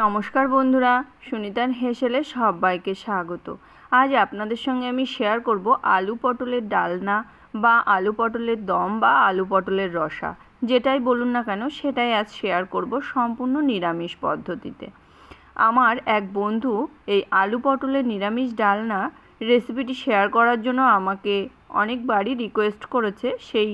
নমস্কার বন্ধুরা, সুনিতার হেসেলে সবাইকে স্বাগত। আজ আপনাদের সঙ্গে আমি শেয়ার করব আলু পটলের ডালনা বা আলু পটলের দম বা আলু পটলের রসা। যেটাই বলুন না কেন, সেটাই আজ শেয়ার করব সম্পূর্ণ নিরামিষ পদ্ধতিতে। আমার এক বন্ধু এই আলু পটলের নিরামিষ ডালনা রেসিপিটি শেয়ার করার জন্য আমাকে অনেকবারই রিকোয়েস্ট করেছে। সেই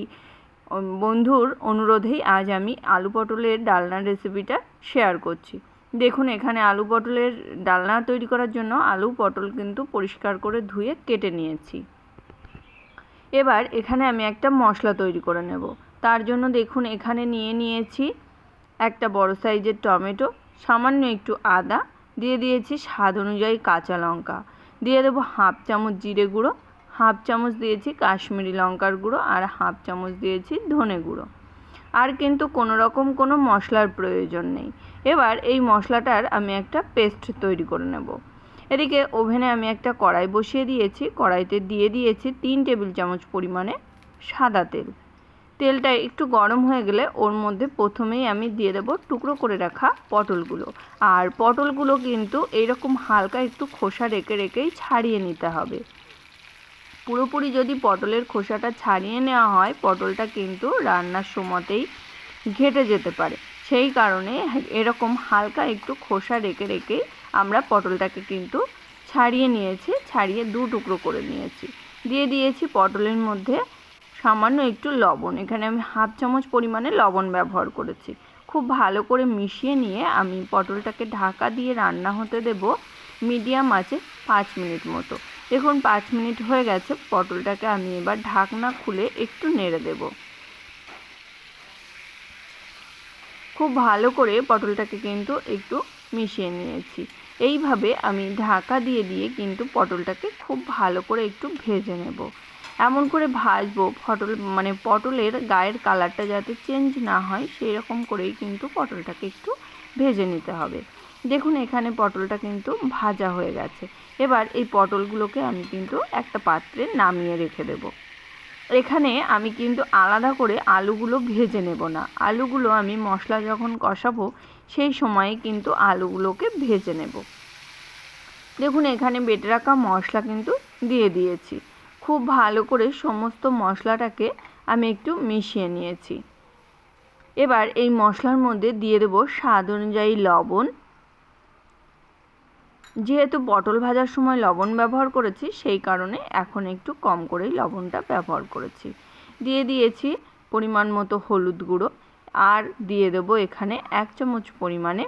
বন্ধুর অনুরোধেই আজ আমি আলু পটলের ডালনার রেসিপিটা শেয়ার করছি। দেখুন, এখানে আলু পটলের ডালনা তৈরি করার জন্য আলু পটল কিন্তু পরিষ্কার করে ধুয়ে কেটে নিয়েছি। এবার এখানে আমি একটা মশলা তৈরি করে নেব। তার জন্য দেখুন, এখানে নিয়ে নিয়েছি একটা বড় সাইজের টমেটো, সামান্য একটু আদা, দিয়ে দিয়েছি স্বাদ অনুযায়ী কাঁচা লঙ্কা। দিয়ে দেবো হাফ চামচ জিরে গুঁড়ো, হাফ চামচ দিয়েছি কাশ্মীরি লঙ্কার গুঁড়ো, আর হাফ চামচ দিয়েছি ধনে গুঁড়ো। আর কিন্তু কোনো রকম কোনো মশলার প্রয়োজন নেই। এবার এই মশলাটার আমি একটা পেস্ট তৈরি করে নেব। এদিকে ওভেনে আমি একটা কড়াই বসিয়ে দিয়েছি। কড়াইতে দিয়ে দিয়েছি তিন টেবিল চামচ পরিমাণে সাদা তেল। তেলটা একটু গরম হয়ে গেলে ওর মধ্যে প্রথমেই আমি দিয়ে দেবো টুকরো করে রাখা পটলগুলো। আর পটলগুলো কিন্তু এইরকম হালকা একটু খোসা রেখে রেখেই ছাড়িয়ে নিতে হবে। পুরোপুরি যদি পটলের খোসাটা ছাড়িয়ে নেওয়া হয়, পটলটা কিন্তু রান্নার সময়তেই ঘেটে যেতে পারে। সেই কারণে এরকম হালকা একটু খোসা রেখে রেখে আমরা পটলটাকে কিন্তু ছাড়িয়ে নিয়েছি, ছাড়িয়ে দু টুকরো করে নিয়েছি। দিয়ে দিয়েছি পটলের মধ্যে সামান্য একটু লবণ। এখানে আমি হাফ চামচ পরিমাণে লবণ ব্যবহার করেছি। খুব ভালো করে মিশিয়ে নিয়ে আমি পটলটাকে ঢাকা দিয়ে রান্না হতে দেব মিডিয়াম আছে পাঁচ মিনিট মতো। দেখুন, পাঁচ মিনিট হয়ে গেছে, পটলটাকে আমি এবার ঢাকনা খুলে একটু নেড়ে দেব। খুব ভালো করে পটলটাকে কিন্তু একটু মিশিয়ে নিয়েছি। এইভাবে আমি ঢাকা দিয়ে দিয়ে কিন্তু পটলটাকে খুব ভালো করে একটু ভেজে নেব। এমন করে ভাজবো, পটল মানে পটলের গায়ের কালারটা যাতে চেঞ্জ না হয় সেই রকম করেই কিন্তু পটলটাকে একটু ভেজে নিতে হবে। দেখুন এখানে পটলটা কিন্তু ভাজা হয়ে গেছে। এবার এই পটলগুলোকে আমি কিন্তু একটা পাত্রে নামিয়ে রেখে দেব। এখানে আমি কিন্তু আলাদা করে আলুগুলো ভেজে নেব না। আলুগুলো আমি মশলা যখন কষাবো, সেই সময়ে কিন্তু আলুগুলোকে ভেজে নেব। দেখুন এখানে বেটে রাখা মশলা কিন্তু দিয়ে দিয়েছি। খুব ভালো করে সমস্ত মশলাটাকে আমি একটু মিশিয়ে নিয়েছি। এবার এই মশলার মধ্যে দিয়ে দেবো স্বাদ অনুযায়ী লবণ যেহেতু পটল ভাজার সময় লবণ ব্যবহার করেছি, সেই কারণে এখন একটু কম করেই লবণটা ব্যবহার করেছি। দিয়ে দিয়েছি পরিমাণ মতো হলুদ গুঁড়ো আর দিয়ে দেবো এখানে এক চামচ পরিমাণে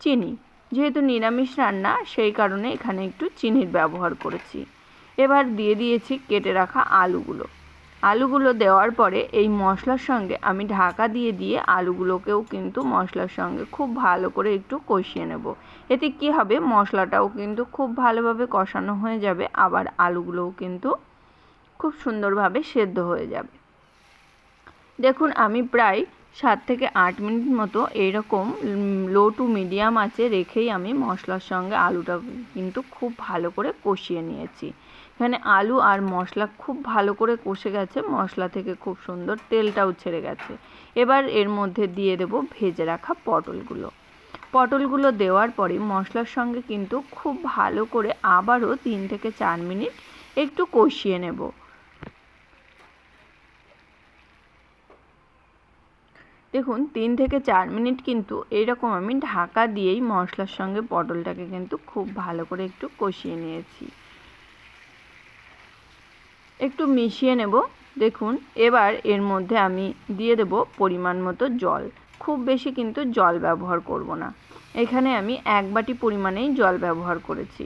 চিনি। যেহেতু নিরামিষ রান্না, সেই কারণে এখানে একটু চিনির ব্যবহার করেছি। এবার দিয়ে দিয়েছি কেটে রাখা আলুগুলো। আলুগুলো দেওয়ার পরে এই মশলার সঙ্গে আমি ঢাকা দিয়ে দিয়ে আলুগুলোকেও কিন্তু মশলার সঙ্গে খুব ভালো করে একটু কষিয়ে নেব। এতে কি হবে? মশলাটাও কিন্তু খুব ভালোভাবে কষানো হয়ে যাবে, আবার আলুগুলোও কিন্তু খুব সুন্দরভাবে সেদ্ধ হয়ে যাবে। দেখুন, আমি প্রায় সাত থেকে আট মিনিট মতো এইরকম লো টু মিডিয়াম আছে রেখেই আমি মশলার সঙ্গে আলুটা কিন্তু খুব ভালো করে কষিয়ে নিয়েছি। এখানে আলু আর মশলা খুব ভালো করে কষে গেছে। মশলা থেকে খুব সুন্দর তেলটাও ছেড়ে গেছে। এবার এর মধ্যে দিয়ে দেব ভেজে রাখা পটলগুলো। পটলগুলো দেওয়ার পরে মশলার সঙ্গে কিন্তু খুব ভালো করে আবারও তিন থেকে চার মিনিট একটু কষিয়ে নেব। দেখুন, তিন থেকে চার মিনিট কিন্তু এইরকম আমি ঢাকা দিয়েই মশলার সঙ্গে পটলটাকে কিন্তু খুব ভালো করে একটু কষিয়ে নিয়েছি। একটু মিশিয়ে নেব। দেখুন, এবার এর মধ্যে আমি দিয়ে দেব পরিমাণ মতো জল। খুব বেশি কিন্তু জল ব্যবহার করব না। এখানে আমি এক বাটি পরিমাণেই জল ব্যবহার করেছি।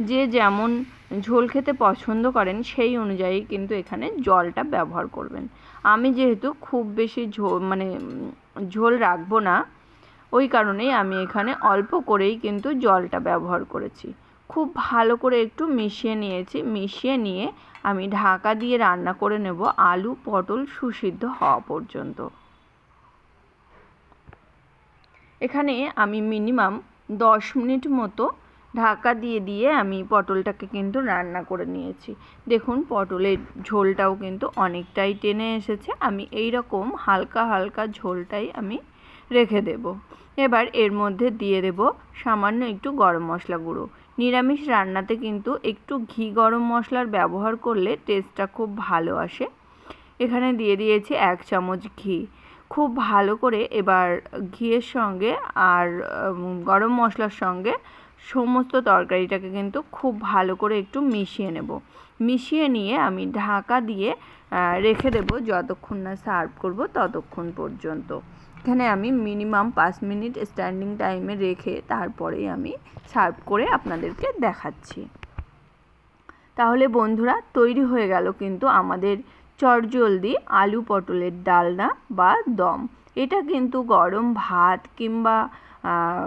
যে যেমন ঝোল খেতে পছন্দ করেন, সেই অনুযায়ী কিন্তু এখানে জলটা ব্যবহার করবেন। আমি যেহেতু খুব বেশি ঝোল মানে ঝোল রাখব না, ওই কারণেই আমি এখানে অল্প করেই কিন্তু জলটা ব্যবহার করেছি। খুব ভালো করে একটু মিশিয়ে নিয়েছি। মিশিয়ে নিয়ে আমি ঢাকা দিয়ে রান্না করে নেব আলু, পটল সুসিদ্ধ হওয়া পর্যন্ত। এখানে আমি মিনিমাম দশ মিনিট মতো ঢাকা দিয়ে দিয়ে আমি পটলটাকে কিন্তু রান্না করে নিয়েছি। দেখুন, পটলের ঝোলটাও কিন্তু অনেকটাই টেনে এসেছে। আমি এই রকম হালকা হালকা ঝোলটাই আমি রেখে দেব। এবার এর মধ্যে দিয়ে দেব সামান্য একটু গরম মশলা গুঁড়ো। নিরামিষ রান্নাতে কিন্তু একটু ঘি গরম মশলার ব্যবহার করলে টেস্টটা খুব ভালো আসে। এখানে দিয়ে দিয়েছি এক চামচ ঘি। খুব ভালো করে এবার ঘিয়ের সঙ্গে আর গরম মশলার সঙ্গে সমস্ত তরকারিটাকে কিন্তু খুব ভালো করে একটু মিশিয়ে নেব। মিশিয়ে নিয়ে আমি ঢাকা দিয়ে রেখে দেব যতক্ষণ না সার্ভ করব ততক্ষণ পর্যন্ত। এখানে আমি মিনিমাম পাঁচ মিনিট স্ট্যান্ডিং টাইমে রেখে তারপরেই আমি সার্ভ করে আপনাদেরকে দেখাচ্ছি। তাহলে বন্ধুরা, তৈরি হয়ে গেল কিন্তু আমাদের চটজলদি আলু পটলের ডালনা বা দম। এটা কিন্তু গরম ভাত কিংবা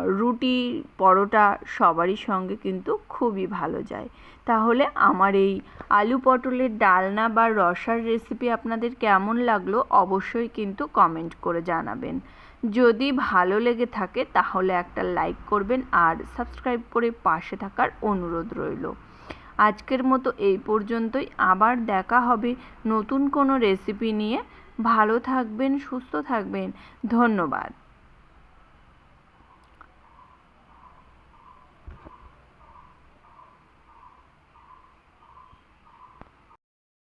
রুটি, পরোটা সবারই সঙ্গে কিন্তু খুবই ভালো যায়। তাহলে আমার এই আলু পটলের ডালনা বা রসার রেসিপি আপনাদের কেমন লাগল অবশ্যই কিন্তু কমেন্ট করে জানাবেন। যদি ভালো লেগে থাকে তাহলে একটা লাইক করবেন আর সাবস্ক্রাইব করে পাশে থাকার অনুরোধ রইল। আজকের মতো এই পর্যন্তই। আবার দেখা হবে নতুন কোনো রেসিপি নিয়ে। ভালো থাকবেন, সুস্থ থাকবেন। ধন্যবাদ।